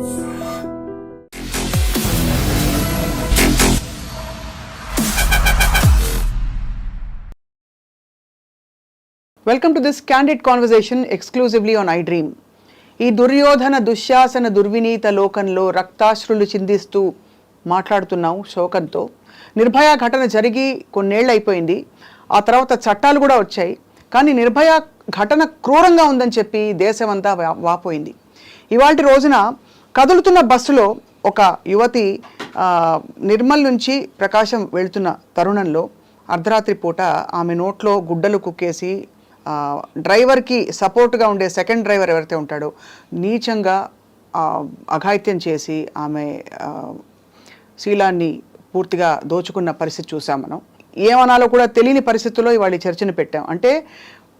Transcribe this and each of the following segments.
Welcome to this candid conversation exclusively on I dream ఈ దుర్యోధన దుశ్శాసన దుర్వినీత లోకంలో రక్తాశ్రులు చిందిస్తూ మాట్లాడుతున్నాం శోకంతో. నిర్భయ ఘటన జరిగి కొన్నేళ్ళు అయిపోయింది ఆ తర్వాత చట్టాలు కూడా వచ్చాయి. కానీ నిర్భయ ఘటన క్రూరంగా ఉందని చెప్పి దేశమంతా వా- వాపోయింది. ఇవాళ రోజున కదులుతున్న బస్సులో ఒక యువతి నిర్మల్ నుంచి ప్రకాశం వెళ్తున్న తరుణంలో అర్ధరాత్రి పూట ఆమె నోట్లో గుడ్డలు కుక్కేసి డ్రైవర్కి సపోర్ట్గా ఉండే సెకండ్ డ్రైవర్ ఎవరైతే ఉంటాడో నీచంగా అఘాయిత్యం చేసి ఆమె శీలాన్ని పూర్తిగా దోచుకున్న పరిస్థితి చూసాం మనం. ఏమనాలో కూడా తెలియని పరిస్థితుల్లో ఇవాళ చర్చను పెట్టాం. అంటే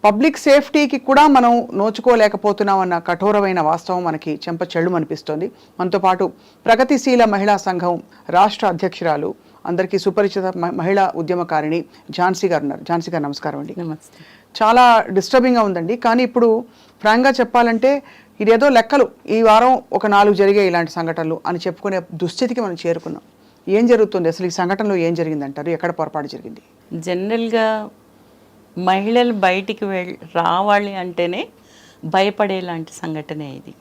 పబ్లిక్ సేఫ్టీకి కూడా మనం నోచుకోలేకపోతున్నాం అన్న కఠోరమైన వాస్తవం మనకి చెంప చెళ్ళు అనిపిస్తోంది. మనతో పాటు ప్రగతిశీల మహిళా సంఘం రాష్ట్ర అధ్యక్షురాలు అందరికీ సుపరిచిత మహిళా ఉద్యమకారిణి ఝాన్సీ గారు ఉన్నారు. ఝాన్సీ గారు నమస్కారం అండి. నమస్తే. చాలా డిస్టర్బింగ్గా ఉందండి. కానీ ఇప్పుడు ఫ్రాంక్గా చెప్పాలంటే ఇదేదో లెక్కలు. ఈ వారం ఒక నాలుగు జరిగాయి ఇలాంటి సంఘటనలు అని చెప్పుకునే దుస్థితికి మనం చేరుకున్నాం. ఏం జరుగుతుంది? అసలు ఈ సంఘటనలో ఏం జరిగిందంటారు? ఎక్కడ పొరపాటు జరిగింది? జనరల్గా మహిళలు బయటికి వెళ్ళి రావాలి అంటేనే భయపడేలాంటి సంఘటనే ఇది.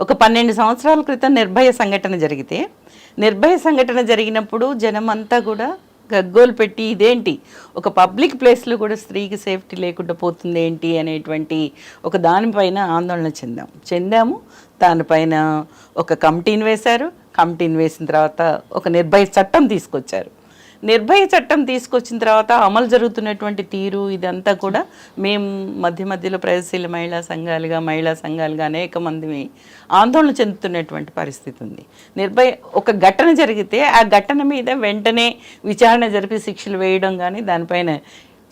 ఒక పన్నెండు సంవత్సరాల క్రితం నిర్భయ సంఘటన జరిగితే నిర్భయ సంఘటన జరిగినప్పుడు జనం అంతా కూడా గగ్గోలు పెట్టి ఇదేంటి? ఒక పబ్లిక్ ప్లేస్లో కూడా స్త్రీకి సేఫ్టీ లేకుండా పోతుంది ఏంటి అనేటువంటి ఒక దానిపైన ఆందోళన చెందాం. చెందాము. దానిపైన ఒక కమిటీని వేశారు. కమిటీని వేసిన తర్వాత ఒక నిర్భయ చట్టం తీసుకొచ్చారు. నిర్భయ చట్టం తీసుకొచ్చిన తర్వాత అమలు జరుగుతున్నటువంటి తీరు ఇదంతా కూడా మేము మధ్య మధ్యలో ప్రగతిశీల మహిళా సంఘాలుగా మహిళా సంఘాలుగా అనేక మంది ఆందోళన చెందుతున్నటువంటి పరిస్థితి ఉంది. నిర్భయ ఒక ఘటన జరిగితే ఆ ఘటన మీద వెంటనే విచారణ జరిపి శిక్షలు వేయడం కానీ దానిపైన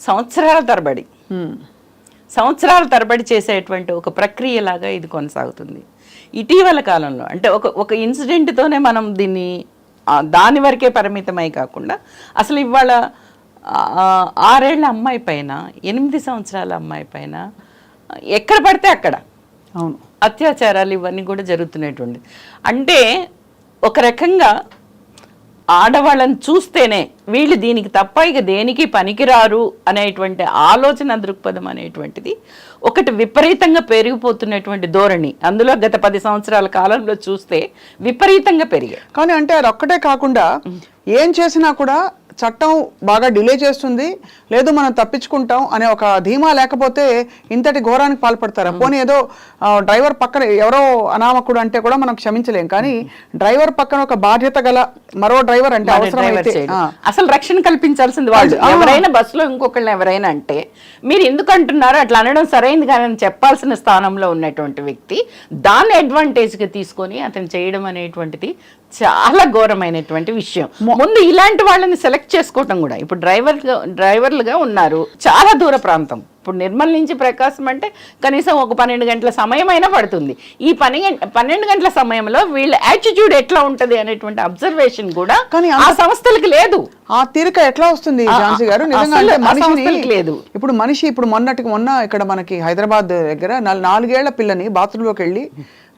సంవత్సరాల తరబడి సంవత్సరాల తరబడి చేసేటువంటి ఒక ప్రక్రియలాగా ఇది కొనసాగుతుంది. ఇటీవల కాలంలో అంటే ఒక ఒక ఇన్సిడెంట్తోనే మనం దీన్ని దాని వరకే పరిమితమై కాకుండా అసలు ఇవాళ ఆరేళ్ళ అమ్మాయి పైన ఎనిమిది సంవత్సరాల అమ్మాయి పైన ఎక్కడ పడితే అక్కడ అవును. అత్యాచారాలు ఇవన్నీ కూడా జరుగుతున్నటువంటి అంటే ఒక రకంగా ఆడవాళ్ళని చూస్తేనే వీళ్ళు దీనికి తప్ప ఇక దేనికి పనికిరారు అనేటువంటి ఆలోచన దృక్పథం అనేటువంటిది ఒకటి విపరీతంగా పెరిగిపోతున్నటువంటి ధోరణి. అందులో గత పది సంవత్సరాల కాలంలో చూస్తే విపరీతంగా పెరిగాయి. కానీ అంటే అది ఒక్కటే కాకుండా ఏం చేసినా కూడా చట్టం బాగా డిలే చేస్తుంది లేదు మనం తప్పించుకుంటాం అనే ఒక ధీమా లేకపోతే ఇంతటి ఘోరానికి పాల్పడతారా? పోనీ ఏదో డ్రైవర్ పక్కన ఎవరో అనామకుడు అంటే కూడా మనం క్షమించలేం. కానీ డ్రైవర్ పక్కన ఒక బాధ్యత గల మరో డ్రైవర్ అంటే అవసరం అసలు రక్షణ కల్పించాల్సింది వాళ్ళు. ఎవరైనా బస్సులో ఇంకొకళ్ళని ఎవరైనా అంటే మీరు ఎందుకు అంటున్నారు అట్లా అనడం సరైంది కానీ అని చెప్పాల్సిన స్థానంలో ఉన్నటువంటి వ్యక్తి దాన్ని అడ్వాంటేజ్గా తీసుకొని అతను చేయడం అనేటువంటిది చాలా ఘోరమైనటువంటి విషయం. ముందు ఇలాంటి వాళ్ళని సెలెక్ట్ చేసుకోవటం కూడా. ఇప్పుడు డ్రైవర్ డ్రైవర్లుగా ఉన్నారు చాలా దూర ప్రాంతం. ఇప్పుడు నిర్మల్ నుంచి ప్రకాశం అంటే కనీసం ఒక పన్నెండు గంటల సమయం అయినా పడుతుంది. ఈ పని పన్నెండు గంటల సమయంలో వీళ్ళ యాటిట్యూడ్ ఎట్లా ఉంటది అనేటువంటి అబ్జర్వేషన్ కూడా కానీ ఆ సంస్థలకు లేదు. ఆ తీరిక ఎట్లా వస్తుంది ఝాన్సీ గారు? లేదు. ఇప్పుడు మనిషి ఇప్పుడు మొన్నటికి మొన్న ఇక్కడ మనకి హైదరాబాద్ దగ్గర నాల్- నాలుగేళ్ళ పిల్లని బాత్రూంలోకి వెళ్ళి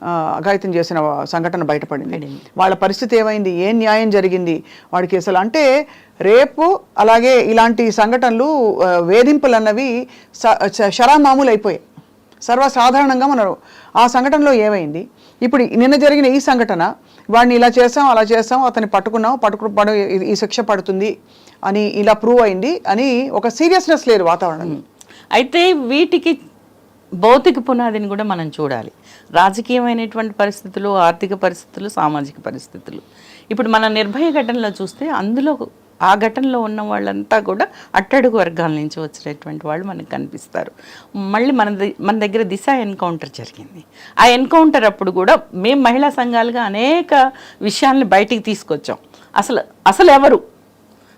ఆ, అఘాయిత్యం చేసిన సంఘటన బయటపడింది. వాళ్ళ పరిస్థితి ఏమైంది? ఏం న్యాయం జరిగింది? వాడికి అసలు అంటే రేపు అలాగే ఇలాంటి సంఘటనలు వేధింపులు అన్నవి షరామామూలు అయిపోయాయి సర్వసాధారణంగా మనం ఆ సంఘటనలో ఏమైంది? ఇప్పుడు నిన్న జరిగిన ఈ సంఘటన వాడిని ఇలా చేసాం అలా చేసాం అతన్ని పట్టుకున్నాం పట్టుకు పడు ఈ- ఈ శిక్ష పడుతుంది అని ఇలా ప్రూవ్ అయింది అని ఒక సీరియస్నెస్ లేదు వాతావరణం. అయితే వీటికి భౌతిక పునాదిని కూడా మనం చూడాలి. రాజకీయమైనటువంటి పరిస్థితులు ఆర్థిక పరిస్థితులు సామాజిక పరిస్థితులు. ఇప్పుడు మన నిర్భయ ఘటనలో చూస్తే అందులో ఆ ఘటనలో ఉన్న వాళ్ళంతా కూడా అట్టడుగు వర్గాల నుంచి వచ్చినటువంటి వాళ్ళు మనకు కనిపిస్తారు. మళ్ళీ మన మన దగ్గర దిశ ఎన్కౌంటర్ జరిగింది. ఆ ఎన్కౌంటర్ అప్పుడు కూడా మేము మహిళా సంఘాలుగా అనేక విషయాల్ని బయటికి తీసుకొచ్చాం. అసలు అసలు ఎవరు?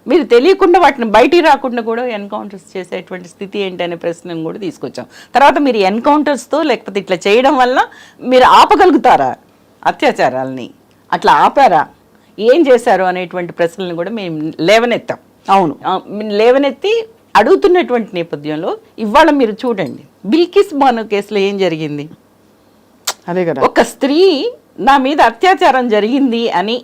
మీరు తెలియకుండా వాటిని బయటికి రాకుండా కూడా ఎన్కౌంటర్స్ చేసేటువంటి స్థితి ఏంటి అనే ప్రశ్నను కూడా తీసుకొచ్చాం. తర్వాత మీరు ఎన్కౌంటర్స్తో లేకపోతే ఇట్లా చేయడం వల్ల మీరు ఆపగలుగుతారా? అత్యాచారాలని. అట్లా ఆపారా? ఏం చేశారు అనేటువంటి ప్రశ్నలను కూడా మేము లేవనెత్తాం. అవును. లేవనెత్తి అడుగుతున్నటువంటి నేపథ్యంలో ఇవాళ మీరు చూడండి. బిల్కిస్ బాను కేసులో ఏం జరిగింది? అదే కదా. ఒక స్త్రీ నా మీద అత్యాచారం జరిగింది అని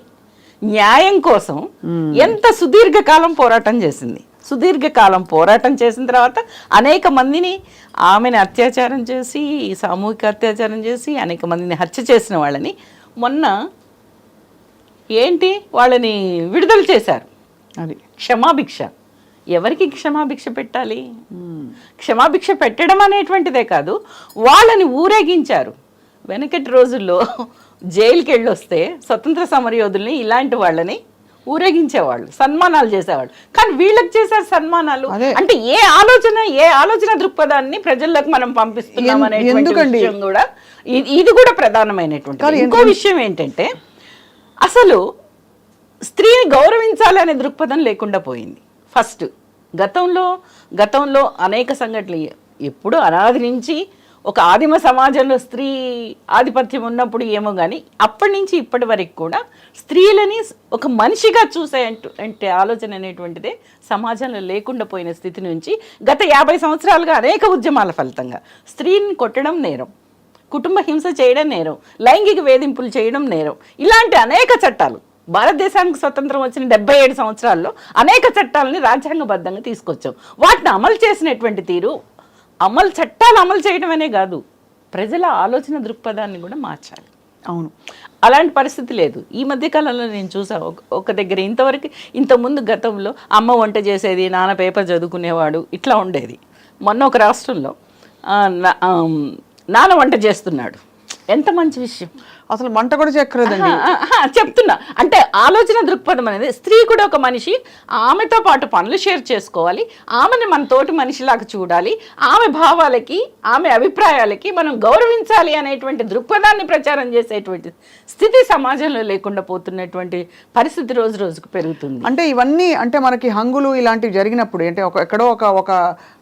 న్యాయం కోసం ఎంత సుదీర్ఘకాలం పోరాటం చేసింది. సుదీర్ఘకాలం పోరాటం చేసిన తర్వాత అనేక మందిని ఆమెను అత్యాచారం చేసి సామూహిక అత్యాచారం చేసి అనేక మందిని హత్య చేసిన వాళ్ళని మొన్న ఏంటి వాళ్ళని విడుదల చేశారు. అది. క్షమాభిక్ష. ఎవరికి క్షమాభిక్ష పెట్టాలి? క్షమాభిక్ష పెట్టడం అనేటువంటిదే కాదు వాళ్ళని ఊరేగించారు. వెనకటి రోజుల్లో జైలుకి వెళ్ళి వస్తే స్వతంత్ర సమరయోధుల్ని ఇలాంటి వాళ్ళని ఊరేగించేవాళ్ళు సన్మానాలు చేసేవాళ్ళు. కానీ వీళ్ళకి చేశారు సన్మానాలు. అంటే ఏ ఆలోచన ఏ ఆలోచన దృక్పథాన్ని ప్రజల్లోకి మనం పంపిస్తున్నాం అనేటువంటి కూడా ఇది కూడా ప్రధానమైనటువంటి ఇంకో విషయం ఏంటంటే అసలు స్త్రీని గౌరవించాలి అనే దృక్పథం లేకుండా పోయింది. ఫస్ట్ గతంలో గతంలో అనేక సంఘటనలు ఎప్పుడు అనాది నుంచి ఒక ఆదిమ సమాజంలో స్త్రీ ఆధిపత్యం ఉన్నప్పుడు ఏమో కానీ అప్పటి నుంచి ఇప్పటి వరకు కూడా స్త్రీలని ఒక మనిషిగా చూసే అంటే ఆలోచన అనేటువంటిదే సమాజంలో లేకుండా పోయిన స్థితి నుంచి గత యాభై సంవత్సరాలుగా అనేక ఉద్యమాల ఫలితంగా స్త్రీని కొట్టడం నేరం కుటుంబ హింస చేయడం నేరం లైంగిక వేధింపులు చేయడం నేరం ఇలాంటి అనేక చట్టాలు భారతదేశానికి స్వతంత్రం వచ్చిన డెబ్బై ఏడు సంవత్సరాల్లో అనేక చట్టాలని రాజ్యాంగబద్ధంగా తీసుకొచ్చాం. వాటిని అమలు చేసినటువంటి తీరు అమలు చట్టాలు అమలు చేయడమనే కాదు ప్రజల ఆలోచన దృక్పథాన్ని కూడా మార్చాలి. అవును. అలాంటి పరిస్థితి లేదు. ఈ మధ్య కాలంలో నేను చూసా ఒక- ఒక దగ్గర ఇంతవరకు ఇంతకుముందు గతంలో అమ్మ వంట చేసేది నాన్న పేపర్ చదువుకునేవాడు ఇట్లా ఉండేది. మొన్న ఒక రాష్ట్రంలో నాన్న వంట చేస్తున్నాడు. ఎంత మంచి విషయం. అసలు మంట కూడా చెక్కలేదండి. చెప్తున్నా. అంటే ఆలోచన దృక్పథం అనేది స్త్రీ కూడా ఒక మనిషి ఆమెతో పాటు పనులు షేర్ చేసుకోవాలి. ఆమెను మన తోటి మనిషిలాగా చూడాలి. ఆమె భావాలకి ఆమె అభిప్రాయాలకి మనం గౌరవించాలి అనేటువంటి దృక్పథాన్ని ప్రచారం చేసేటువంటి స్థితి సమాజంలో లేకుండా పోతున్నటువంటి పరిస్థితి రోజు రోజుకు పెరుగుతుంది. అంటే ఇవన్నీ అంటే మనకి హంగులు ఇలాంటివి జరిగినప్పుడు అంటే ఒక ఎక్కడో ఒక ఒక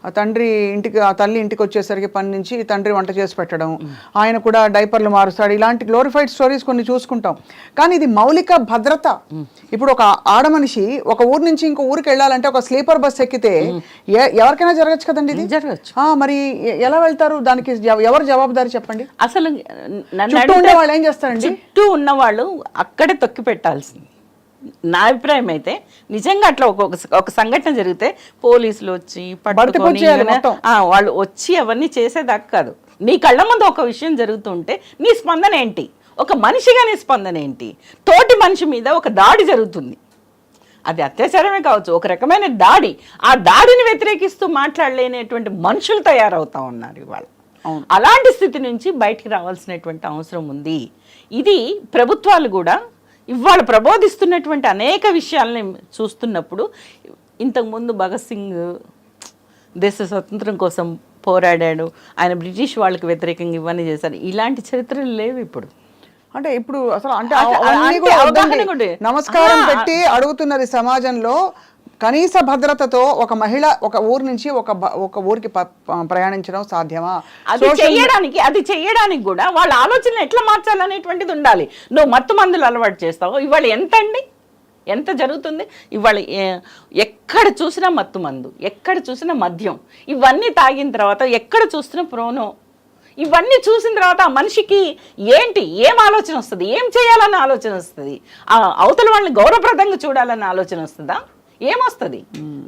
తండ్రి ఇంటికి ఆ తల్లి ఇంటికి వచ్చేసరికి పని నుంచి తండ్రి వంట చేసి పెట్టడం. ఆయన కూడా డైపర్లు మారుస్తాడు. ఇలాంటి గ్లోరిఫైడ్ స్టోరీస్ కొన్ని చూసుకుంటాం. కానీ ఇది మౌలిక భద్రత. ఇప్పుడు ఒక ఆడ మనిషి ఒక ఊరు నుంచి ఇంకో ఊరికి వెళ్ళాలంటే ఒక స్లీపర్ బస్ ఎక్కితే ఎవరికైనా జరగచ్చు కదండి ఇది? జరగచ్చు. ఆ, మరి ఎలా వెళ్తారు? దానికి ఎవ- ఎవరు జవాబుదారి చెప్పండి? అసలు చుట్టూ ఏం చేస్తారండి? చుట్టూ ఉన్నవాళ్ళు అక్కడే తొక్కి పెట్టాల్సింది. నా అభిప్రాయం అయితే నిజంగా అట్లా ఒక ఒక- సంఘటన జరిగితే పోలీసులు వచ్చి పట్టుకొని వాళ్ళు వచ్చి అవన్నీ చేసేదాకా కాదు. నీ కళ్ళ ముందు ఒక విషయం జరుగుతుంటే నీ స్పందన ఏంటి? ఒక మనిషిగా నీ స్పందన ఏంటి? తోటి మనిషి మీద ఒక దాడి జరుగుతుంది. అది అత్యాచారమే కావచ్చు. ఒక రకమైన దాడి. ఆ దాడిని వ్యతిరేకిస్తూ మాట్లాడలేనటువంటి మనుషులు తయారవుతా ఉన్నారు ఇవాళ. అలాంటి స్థితి నుంచి బయటికి రావాల్సినటువంటి అవసరం ఉంది. ఇది ప్రభుత్వాలు కూడా ఇవాళ ప్రబోధిస్తున్నటువంటి అనేక విషయాలని చూస్తున్నప్పుడు ఇంతకుముందు భగత్ సింగ్ దేశ స్వతంత్రం కోసం పోరాడాడు ఆయన బ్రిటిష్ వాళ్ళకి వ్యతిరేకంగా ఇవన్నీ చేశారు ఇలాంటి చరిత్రలు లేవు ఇప్పుడు అంటే ఇప్పుడు అసలు అంటే. నమస్కారం. పెట్టి అడుగుతున్నది సమాజంలో కనీస భద్రతతో ఒక మహిళ ఒక ఊరు నుంచి ఒక ఒక ఊరికి ప్రయాణించడం సాధ్యమా? అది చెయ్యడానికి అది చెయ్యడానికి కూడా వాళ్ళ ఆలోచన ఎట్లా మార్చాలనేటువంటిది ఉండాలి. నువ్వు మత్తు మందులు అలవాటు చేస్తావు ఇవాళ ఎంత అండి ఎంత జరుగుతుంది? ఇవాళ ఎక్కడ చూసినా మత్తు మందు ఎక్కడ చూసినా మద్యం. ఇవన్నీ తాగిన తర్వాత ఎక్కడ చూసినా ప్రోనో. ఇవన్నీ చూసిన తర్వాత ఆ మనిషికి ఏంటి? ఏం ఆలోచన వస్తుంది? ఏం చేయాలన్న ఆలోచన వస్తుంది? ఆ అవతల వాళ్ళని గౌరవప్రదంగా చూడాలన్న ఆలోచన వస్తుందా? ఏమొస్తుంది?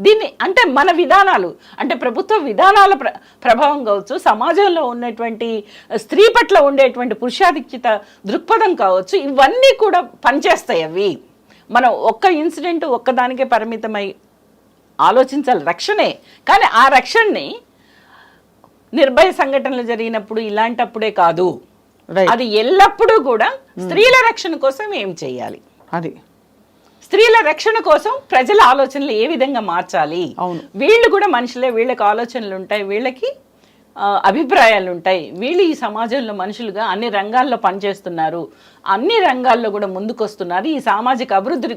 దీన్ని అంటే మన విధానాలు అంటే ప్రభుత్వ విధానాల ప్ర ప్రభావం కావచ్చు సమాజంలో ఉన్నటువంటి స్త్రీ పట్ల ఉండేటువంటి పురుషాధిక్యత దృక్పథం కావచ్చు ఇవన్నీ కూడా పనిచేస్తాయి అవి. మనం ఒక్క ఇన్సిడెంట్ ఒక్కదానికే పరిమితమై ఆలోచించాలి రక్షణే. కానీ ఆ రక్షణని నిర్భయ సంఘటనలు జరిగినప్పుడు ఇలాంటప్పుడే కాదు. అది ఎల్లప్పుడూ కూడా స్త్రీల రక్షణ కోసం ఏం చేయాలి? అది. స్త్రీల రక్షణ కోసం ప్రజల ఆలోచనలు ఏ విధంగా మార్చాలి. వీళ్ళు కూడా మనుషులే వీళ్ళకి ఆలోచనలు ఉంటాయి వీళ్ళకి అభిప్రాయాలు ఉంటాయి. వీళ్ళు ఈ సమాజంలో మనుషులుగా అన్ని రంగాల్లో పనిచేస్తున్నారు. అన్ని రంగాల్లో కూడా ముందుకొస్తున్నారు. ఈ సామాజిక అభివృద్ధి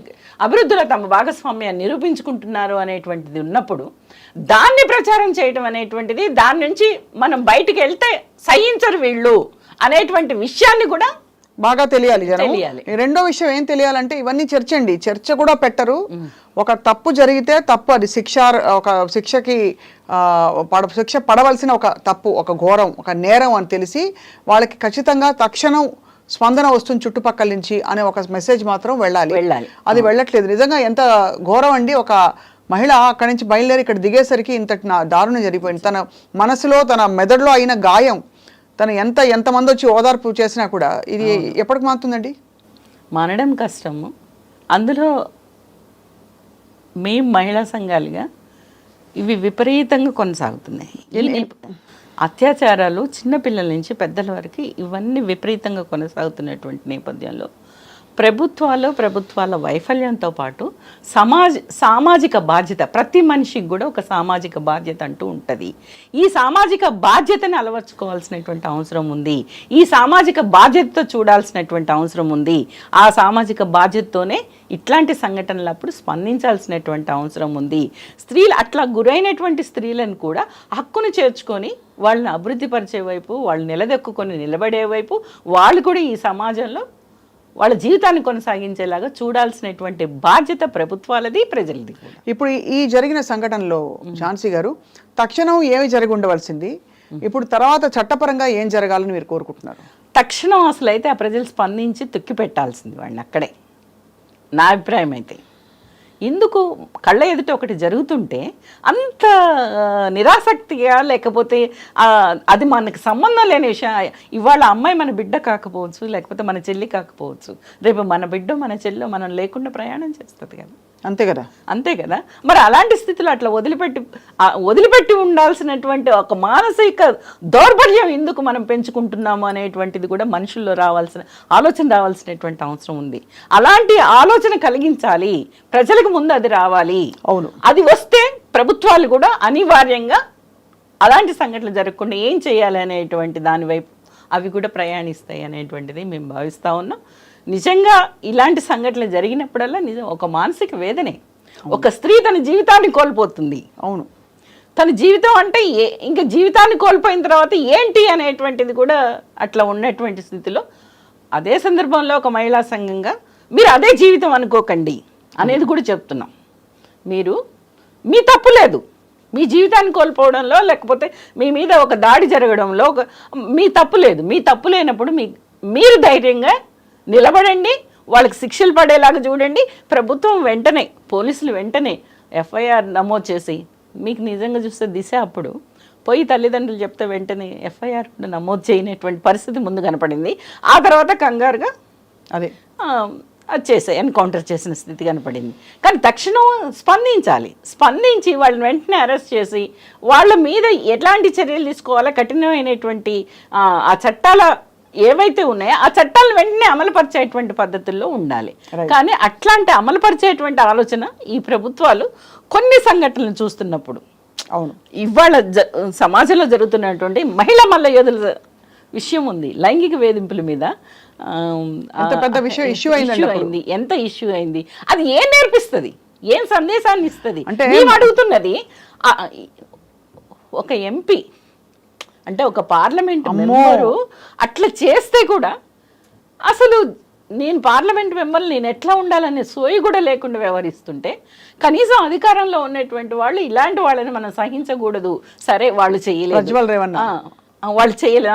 అభివృద్ధిలో తమ భాగస్వామ్యాన్ని నిరూపించుకుంటున్నారు అనేటువంటిది ఉన్నప్పుడు దాన్ని ప్రచారం చేయడం అనేటువంటిది దాని నుంచి మనం బయటికి వెళ్తే సహించరు వీళ్ళు అనేటువంటి విషయాన్ని కూడా బాగా తెలియాలి జనం. రెండో విషయం ఏం తెలియాలంటే ఇవన్నీ చర్చ అండి చర్చ కూడా పెట్టరు. ఒక తప్పు జరిగితే తప్పు అది శిక్ష ఒక శిక్షకి పడ శిక్ష పడవలసిన ఒక తప్పు ఒక ఘోరం ఒక నేరం అని తెలిసి వాళ్ళకి ఖచ్చితంగా తక్షణం స్పందన వస్తుంది చుట్టుపక్కల నుంచి అనే ఒక మెసేజ్ మాత్రం వెళ్ళాలి. వెళ్ళాలి. అది వెళ్ళట్లేదు. నిజంగా ఎంత ఘోరం అండి ఒక మహిళ అక్కడి నుంచి బయలుదేరి ఇక్కడ దిగేసరికి ఇంతటి నా దారుణం జరిగిపోయింది. తన మనసులో తన మెదడులో అయిన గాయం తను ఎంత ఎంతమంది వచ్చి ఓదార్పు చేసినా కూడా ఇది ఎప్పటికి మారుతుందండి? మానడం కష్టము. అందులో మేము మహిళా సంఘాలుగా ఇవి విపరీతంగా కొనసాగుతున్నాయి. అత్యాచారాలు చిన్నపిల్లల నుంచి పెద్దల వరకు ఇవన్నీ విపరీతంగా కొనసాగుతున్నటువంటి నేపథ్యంలో ప్రభుత్వాలు ప్రభుత్వాల వైఫల్యంతో పాటు సమాజ సామాజిక బాధ్యత ప్రతి మనిషికి కూడా ఒక సామాజిక బాధ్యత అంటూ ఉంటుంది. ఈ సామాజిక బాధ్యతని అలవర్చుకోవాల్సినటువంటి అవసరం ఉంది. ఈ సామాజిక బాధ్యతతో చూడాల్సినటువంటి అవసరం ఉంది. ఆ సామాజిక బాధ్యతతోనే ఇట్లాంటి సంఘటనలప్పుడు స్పందించాల్సినటువంటి అవసరం ఉంది. స్త్రీలు అట్లా గురైనటువంటి స్త్రీలను కూడా హక్కును చేర్చుకొని వాళ్ళని అభివృద్ధి పరిచే వైపు వాళ్ళు నిలదొక్కుకొని నిలబడే వైపు వాళ్ళు కూడా ఈ సమాజంలో వాళ్ళ జీవితాన్ని కొనసాగించేలాగా చూడాల్సినటువంటి బాధ్యత ప్రభుత్వాలది ప్రజలది ఇప్పుడు ఈ- జరిగిన సంఘటనలో ఝాన్సీ గారు తక్షణం ఏమి జరిగి ఉండవలసింది? ఇప్పుడు తర్వాత చట్టపరంగా ఏం జరగాలని మీరు కోరుకుంటున్నారు? తక్షణం అసలు అయితే ఆ ప్రజలు స్పందించి తొక్కి పెట్టాల్సింది వాడిని అక్కడే. నా అభిప్రాయం అయితే. ఎందుకు కళ్ళ ఎదుట ఒకటి జరుగుతుంటే అంత నిరాసక్తిగా లేకపోతే అది మనకు సంబంధం లేని విషయం. ఇవాళ అమ్మాయి మన బిడ్డ కాకపోవచ్చు లేకపోతే మన చెల్లి కాకపోవచ్చు. రేపు మన బిడ్డ మన చెల్లి మనం లేకుండా ప్రయాణం చేస్తుంది కదా. అంతే కదా? అంతే కదా? మరి అలాంటి స్థితిలో అట్లా వదిలిపెట్టి వదిలిపెట్టి ఉండాల్సినటువంటి ఒక మానసిక దౌర్బల్యం ఎందుకు మనం పెంచుకుంటున్నాము అనేటువంటిది కూడా మనుషుల్లో రావాల్సిన ఆలోచన రావాల్సినటువంటి అవసరం ఉంది. అలాంటి ఆలోచన కలిగించాలి. ప్రజలకు ముందు అది రావాలి. అవును. అది వస్తే ప్రభుత్వాలు కూడా అనివార్యంగా అలాంటి సంఘటనలు జరగకుండా ఏం చేయాలి అనేటువంటి దాని వైపు అవి కూడా ప్రయాణిస్తాయి అనేటువంటిది మేము భావిస్తా ఉన్నాం. నిజంగా ఇలాంటి సంఘటనలు జరిగినప్పుడల్లా నిజం ఒక మానసిక వేదనే. ఒక స్త్రీ తన జీవితాన్ని కోల్పోతుంది. అవును. తన జీవితం అంటే ఏ ఇంకా జీవితాన్ని కోల్పోయిన తర్వాత ఏంటి అనేటువంటిది కూడా అట్లా ఉన్నటువంటి స్థితిలో అదే సందర్భంలో ఒక మహిళా సంఘంగా మీరు అదే జీవితం అనుకోకండి అనేది కూడా చెప్తున్నాం. మీరు మీ తప్పు లేదు. మీ జీవితాన్ని కోల్పోవడంలో లేకపోతే మీ మీద ఒక దాడి జరగడంలో ఒక మీ తప్పు లేదు. మీ తప్పు లేనప్పుడు మీ మీరు ధైర్యంగా నిలబడండి. వాళ్ళకి శిక్షలు పడేలాగా చూడండి. ప్రభుత్వం వెంటనే పోలీసులు వెంటనే ఎఫ్ఐఆర్ నమోదు చేసి మీకు నిజంగా చూస్తే దిశ అప్పుడు పోయి తల్లిదండ్రులు చెప్తే వెంటనే ఎఫ్ఐఆర్ కూడా నమోదు చేయనటువంటి పరిస్థితి ముందు కనపడింది. ఆ తర్వాత కంగారుగా అదే. అది చేసే ఎన్కౌంటర్ చేసిన స్థితి కనపడింది. కానీ తక్షణం స్పందించాలి. స్పందించి వాళ్ళని వెంటనే అరెస్ట్ చేసి వాళ్ళ మీద ఎట్లాంటి చర్యలు తీసుకోవాలో కఠినమైనటువంటి ఆ చట్టాల ఏవైతే ఉన్నాయో ఆ చట్టాలను వెంటనే అమలుపరిచేటువంటి పద్ధతుల్లో ఉండాలి. కానీ అట్లాంటి అమలుపరిచేటువంటి ఆలోచన ఈ ప్రభుత్వాలు కొన్ని సంఘటనలు చూస్తున్నప్పుడు. అవును. ఇవాళ సమాజంలో జరుగుతున్నటువంటి మహిళా మల్ల యోధుల విషయం ఉంది. లైంగిక వేధింపుల మీద పెద్ద విషయం issue అయింది? ఎంత ఇష్యూ అయింది? అది ఏం నేర్పిస్తుంది? ఏం సందేశాన్ని ఇస్తుంది? అంటే- మేము అడుగుతున్నది ఒక ఎంపీ అంటే ఒక పార్లమెంట్ మెంబరు అట్లా చేస్తే కూడా అసలు నేను పార్లమెంట్ మెంబర్ నేను ఎట్లా ఉండాలనే సోయి కూడా లేకుండా వ్యవహరిస్తుంటే కనీసం అధికారంలో ఉన్నటువంటి వాళ్ళు ఇలాంటి వాళ్ళని మనం సహించకూడదు. సరే వాళ్ళు చేయలేదు. వాళ్ళు చేయలే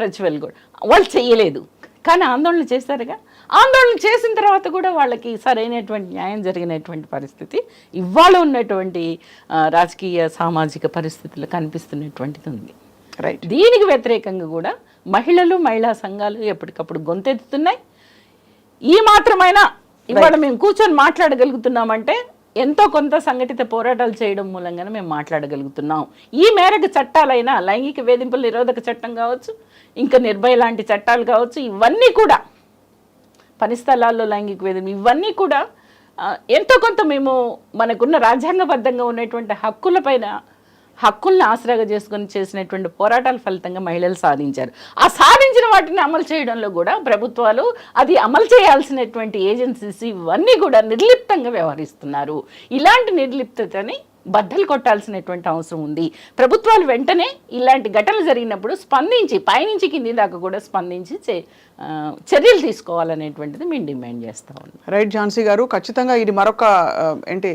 ప్రజ్వల్ కూడా. వాళ్ళు చేయలేదు. కానీ ఆందోళన చేశారుగా. ఆందోళన చేసిన తర్వాత కూడా వాళ్ళకి సరైనటువంటి న్యాయం జరిగినటువంటి పరిస్థితి ఇవాళ ఉన్నటువంటి రాజకీయ సామాజిక పరిస్థితులు కనిపిస్తున్నటువంటిది ఉంది. రైట్ దీనికి వ్యతిరేకంగా కూడా మహిళలు మహిళా సంఘాలు ఎప్పటికప్పుడు గొంతెత్తుతున్నాయి. ఈ మాత్రమైనా ఇవాళ మేము కూర్చొని మాట్లాడగలుగుతున్నామంటే ఎంతో కొంత సంఘటిత పోరాటాలు చేయడం మూలంగానే మేము మాట్లాడగలుగుతున్నాం. ఈ మేరకు చట్టాలైనా లైంగిక వేధింపుల నిరోధక చట్టం కావచ్చు ఇంకా నిర్భయ లాంటి చట్టాలు కావచ్చు ఇవన్నీ కూడా పని స్థలాల్లో లైంగిక వేధింపు ఇవన్నీ కూడా ఎంతో కొంత మేము మనకున్న రాజ్యాంగబద్ధంగా ఉన్నటువంటి హక్కులపైన హక్కుల్ని ఆసరాగా చేసుకొని చేసినటువంటి పోరాటాల ఫలితంగా మహిళలు సాధించారు. ఆ సాధించిన వాటిని అమలు చేయడంలో కూడా ప్రభుత్వాలు అది అమలు చేయాల్సినటువంటి ఏజెన్సీస్ ఇవన్నీ కూడా నిర్లిప్తంగా వ్యవహరిస్తున్నారు. ఇలాంటి నిర్లిప్తతని బద్దలు కొట్టాల్సినటువంటి అవసరం ఉంది. ప్రభుత్వాలు వెంటనే ఇలాంటి ఘటనలు జరిగినప్పుడు స్పందించి పైనుంచి కింది దాకా కూడా స్పందించి చే- చర్యలు తీసుకోవాలనేటువంటిది మేము డిమాండ్ చేస్తా ఉన్నాం. రైట్ ఝాన్సీ గారు ఖచ్చితంగా ఇది మరొక ఏంటి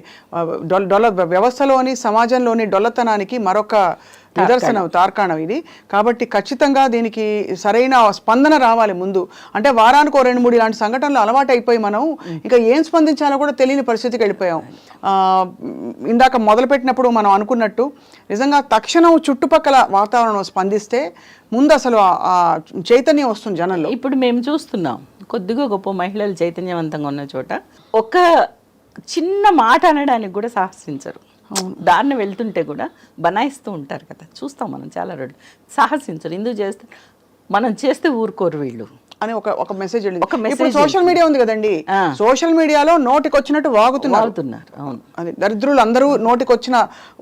డొల్ల వ్యవస్థలోని సమాజంలోని డొల్లతనానికి మరొక నిదర్శనం తార్కాణం ఇది. కాబట్టి ఖచ్చితంగా దీనికి సరైన స్పందన రావాలి ముందు. అంటే వారానికి రెండు మూడు ఇలాంటి సంఘటనలు అలవాటు అయిపోయి మనం ఇంకా ఏం స్పందించాలో కూడా తెలియని పరిస్థితికి వెళ్ళిపోయాం. ఇందాక మొదలుపెట్టినప్పుడు మనం అనుకున్నట్టు నిజంగా తక్షణం చుట్టుపక్కల వాతావరణం స్పందిస్తే ముందు అసలు ఆ చైతన్యం వస్తుంది జనంలో. ఇప్పుడు మేము చూస్తున్నాం కొద్దిగా గొప్ప మహిళలు చైతన్యవంతంగా ఉన్న చోట ఒక చిన్న మాట అనడానికి కూడా సాహసించరు. దారిని వెళ్తుంటే కూడా బనాయిస్తూ ఉంటారు కదా. చూస్తాం మనం చాలా రోడ్లు సాహసించరు. ఎందుకు చేస్తే మనం చేస్తే ఊరుకోరు వీళ్ళు. అని ఒక ఒక మెసేజ్ ఒక ఇప్పుడు సోషల్ మీడియా ఉంది కదండి. సోషల్ మీడియాలో నోటికి వచ్చినట్టు వాగుతున్నారు. అవును. అది దరిద్రులు అందరూ నోటికి వచ్చిన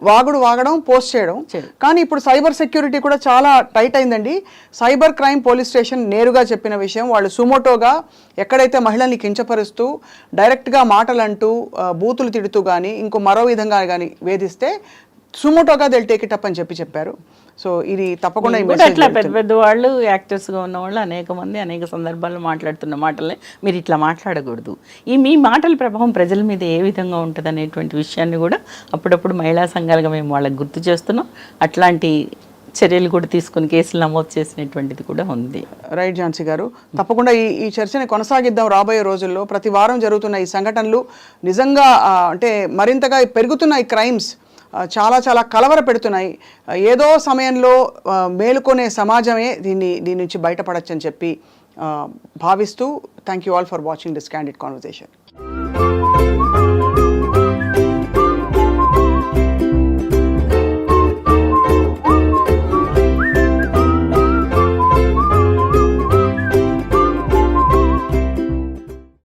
వాగుడు వాగడం పోస్ట్ చేయడం. కానీ ఇప్పుడు సైబర్ సెక్యూరిటీ కూడా చాలా టైట్ అయిందండి. సైబర్ క్రైమ్ పోలీస్ స్టేషన్ నేరుగా చెప్పిన విషయం వాళ్ళు సుమోటోగా ఎక్కడైతే మహిళల్ని కించపరుస్తూ డైరెక్ట్గా మాటలు అంటూ బూతులు తిడుతూ కానీ ఇంకో మరో విధంగా కానీ వేధిస్తే సుమోటోగా దిల్ టేక్ ఇట్ అప్ అని చెప్పి చెప్పారు. సో ఇది తప్పకుండా అట్లా పెద్ద. పెద్ద వాళ్ళు యాక్టర్స్గా ఉన్న వాళ్ళు అనేక మంది అనేక సందర్భాల్లో మాట్లాడుతున్న మాటలే. మీరు ఇట్లా మాట్లాడకూడదు. ఈ మీ మాటల ప్రభావం ప్రజల మీద ఏ విధంగా ఉంటుంది అనేటువంటి విషయాన్ని కూడా అప్పుడప్పుడు మహిళా సంఘాలుగా మేము వాళ్ళకి గుర్తు చేస్తున్నాం. అట్లాంటి చర్యలు కూడా తీసుకుని కేసులు నమోదు చేసినటువంటిది కూడా ఉంది. రైట్ ఝాన్సీ గారు. తప్పకుండా ఈ ఈ చర్చని కొనసాగిద్దాం రాబోయే రోజుల్లో. ప్రతి వారం జరుగుతున్న ఈ సంఘటనలు నిజంగా అంటే మరింతగా పెరుగుతున్న ఈ క్రైమ్స్ చాలా చాలా కలవర పెడుతున్నాయి. ఏదో సమయంలో మేలుకొనే సమాజమే దీన్ని దీని నుంచి బయటపడచ్చని చెప్పి భావిస్తూ thank you all for watching this candid conversation